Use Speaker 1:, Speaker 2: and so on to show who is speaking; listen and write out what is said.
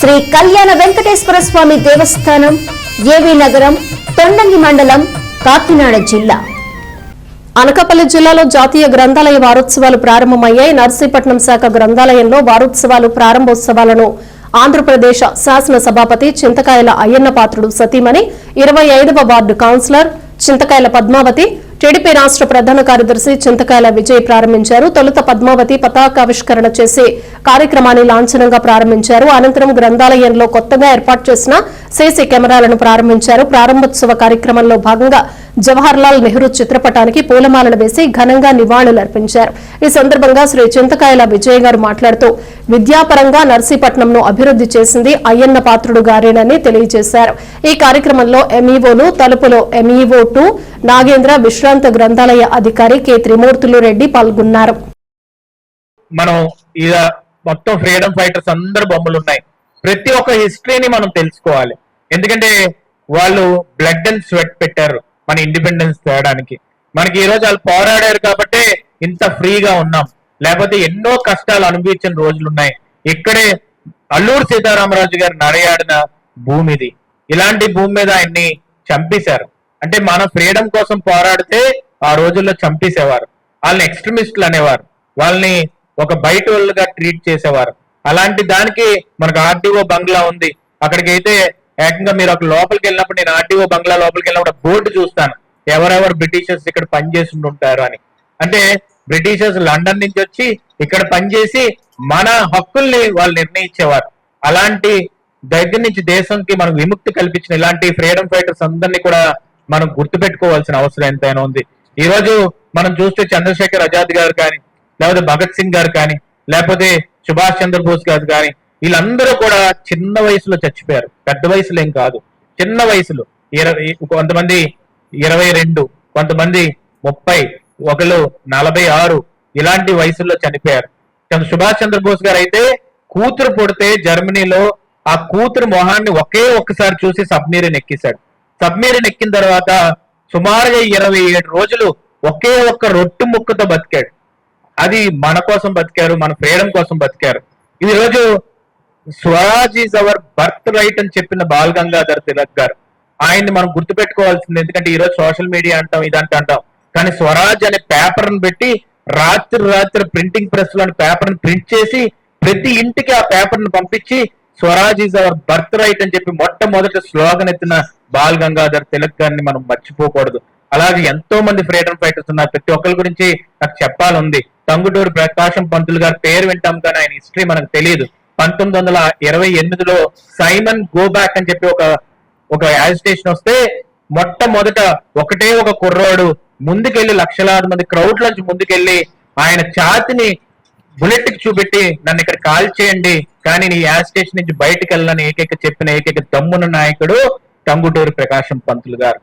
Speaker 1: శ్రీ కళ్యాణ వెంకటేశ్వర స్వామి దేవస్థానం ఏవి నగరం తొండంగి మండలం కాకినాడ జిల్లా.
Speaker 2: అనకాపల్లి జిల్లాలో జాతీయ గ్రంథాలయ వారోత్సవాలు ప్రారంభమయ్యాయి. నర్సీపట్నం శాఖ గ్రంథాలయంలో వారోత్సవాలు ప్రారంభోత్సవాలను ఆంధ్రప్రదేశ్ శాసన సభాపతి చింతకాయల అయ్యన్న పాత్రుడు సతీమణి ఇరవై ఐదవ ward councillor Chintakayala Padmavathi TDP రాష్ట్ర ప్రధాన కార్యదర్శి చింతకాయల విజయ్ ప్రారంభించారు. తొలుత పద్మావతి పతాకావిష్కరణ చేసి కార్యక్రమాన్ని లాంఛనంగా ప్రారంభించారు. అనంతరం గ్రంథాలయంలో కొత్తగా ఏర్పాటు చేసిన సీసీ కెమెరాలను ప్రారంభించారు. ప్రారంభోత్సవ కార్యక్రమంలో భాగంగా జవహర్ లాల్ నెహ్రూ చిత్రపటానికి పూలమాలలు వేసి ఘనంగా నివాళులర్పించారు ఈ సందర్భంగా శ్రీ చింతకాయల విజయ్ గారు మాట్లాడుతూ విద్యాపరంగా నర్సీపట్నంను అభివృద్ధి చేసింది అయ్యన్న పాత్రుడు గారేనని తెలియజేశారు. ఈ కార్యక్రమంలో ఎంఈఓలు తలుపులో ఎంఈఓ టూ నాగేంద్ర విశ్రాంత గ్రంథాలయ అధికారి కె. త్రిమూర్తులు రెడ్డి పాల్గొన్నారు.
Speaker 3: మనం మొత్తం ఫ్రీడమ్ ఫైటర్స్ అందరు బొమ్మలు ఉన్నాయి ప్రతి ఒక్క హిస్టరీని మనం తెలుసుకోవాలి. ఎందుకంటే వాళ్ళు బ్లడ్ అండ్ స్వెట్ పెట్టారు మన ఇండిపెండెన్స్ తేయడానికి మనకి ఈ రోజు వాళ్ళు పోరాడారు కాబట్టి ఇంత ఫ్రీగా ఉన్నాం. లేకపోతే ఎన్నో కష్టాలు అనుభవించిన రోజులు ఉన్నాయి. ఇక్కడే అల్లూరు సీతారామరాజు గారు నడయాడిన భూమి ఇది ఇలాంటి భూమి మీద ఆయన్ని చంపేశారు. అంటే మన ఫ్రీడమ్ కోసం పోరాడితే ఆ రోజుల్లో చంపేసేవారు. వాళ్ళని ఎక్స్ట్రీమిస్టులు అనేవారు. వాళ్ళని ఒక బయట వాళ్ళుగా ట్రీట్ చేసేవారు. అలాంటి దానికి మనకు ఆర్టీఓ బంగ్లా ఉంది. అక్కడికి అయితే ఏకంగా మీరు ఒక లోపలికి వెళ్ళినప్పుడు నేను ఆర్టీఓ బంగ్లా లోపలికి వెళ్ళినప్పుడు బోర్డు చూస్తాను. ఎవరెవరు బ్రిటిషర్స్ ఇక్కడ పనిచేసి ఉంటారు అని. అంటే బ్రిటిషర్స్ లండన్ నుంచి వచ్చి ఇక్కడ పనిచేసి మన హక్కుల్ని వాళ్ళు నిర్ణయించేవారు. అలాంటి దగ్గర నుంచి దేశంకి మనకు విముక్తి కల్పించిన ఇలాంటి ఫ్రీడమ్ ఫైటర్స్ అందరినీ కూడా మనం గుర్తుపెట్టుకోవాల్సిన అవసరం ఎంతైనా ఉంది. ఈ రోజు మనం చూస్తే చంద్రశేఖర్ ఆజాద్ గారు కానీ లేకపోతే భగత్ సింగ్ గారు కానీ లేకపోతే సుభాష్ చంద్రబోస్ గారు కానీ వీళ్ళందరూ కూడా చిన్న వయసులో చచ్చిపోయారు. పెద్ద వయసులో ఏం కాదు. చిన్న వయసులో. ఇరవై కొంతమంది ఇరవై రెండు కొంతమంది ముప్పై ఒకళ్ళు నలభై ఆరు ఇలాంటి వయసుల్లో చనిపోయారు. సుభాష్ చంద్రబోస్ గారు అయితే కూతురు పుడితే జర్మనీలో ఆ కూతురు మొహాన్ని ఒకే ఒక్కసారి చూసి సబ్మీరిన్ ఎక్కిశాడు. సబ్మీరిన్ ఎక్కిన తర్వాత సుమారుగా ఇరవై ఏడు రోజులు ఒకే ఒక్క రొట్టు ముక్కతో బతికాడు. అది మన కోసం బతికారు మన ఫ్రీడమ్ కోసం బతికారు. ఈరోజు రోజు Swaraj is our birth right అని చెప్పిన బాల్ గంగాధర్ తిలక్ గారు. ఆయన్ని మనం గుర్తుపెట్టుకోవాల్సింది ఎందుకంటే ఈ రోజు సోషల్ మీడియా అంటాం ఇదంట అంటాం. కానీ స్వరాజ్ అనే పేపర్ పెట్టి రాత్రి రాత్రి ప్రింటింగ్ ప్రెస్లోని పేపర్ ప్రింట్ చేసి ప్రతి ఇంటికి ఆ పేపర్ను పంపించి Swaraj is our birth right అని చెప్పి మొట్టమొదటి స్లోగన్ ఎత్తిన బాల్ గంగాధర్ తిలక్ గారిని మనం మర్చిపోకూడదు. అలాగే ఎంతో మంది ఫ్రీడమ్ ఫైటర్స్ ఉన్నారు. ప్రతి ఒక్కరి గురించి నాకు చెప్పాలంది. టంగుటూరు ప్రకాశం పంతులు గారి పేరు వింటాం కానీ ఆయన హిస్టరీ మనకు తెలియదు పంతొమ్మిది వందల ఇరవై ఎనిమిదిలో సైమన్ గో బ్యాక్ అని చెప్పి ఒక ఒక యాజిటేషన్ వస్తే మొట్టమొదట ఒకటే ఒక కుర్రోడు ముందుకెళ్ళి లక్షలాది మంది క్రౌడ్ నుంచి ముందుకెళ్ళి ఆయన ఛాతిని బుల్లెట్కి చూపెట్టి నన్ను ఇక్కడ కాల్ చేయండి కానీ నీ యాజిటేషన్ నుంచి బయటకు వెళ్ళని ఏకైక చెప్పిన ఏకైక దమ్మున నాయకుడు టంగుటూరు ప్రకాశం పంతులు గారు.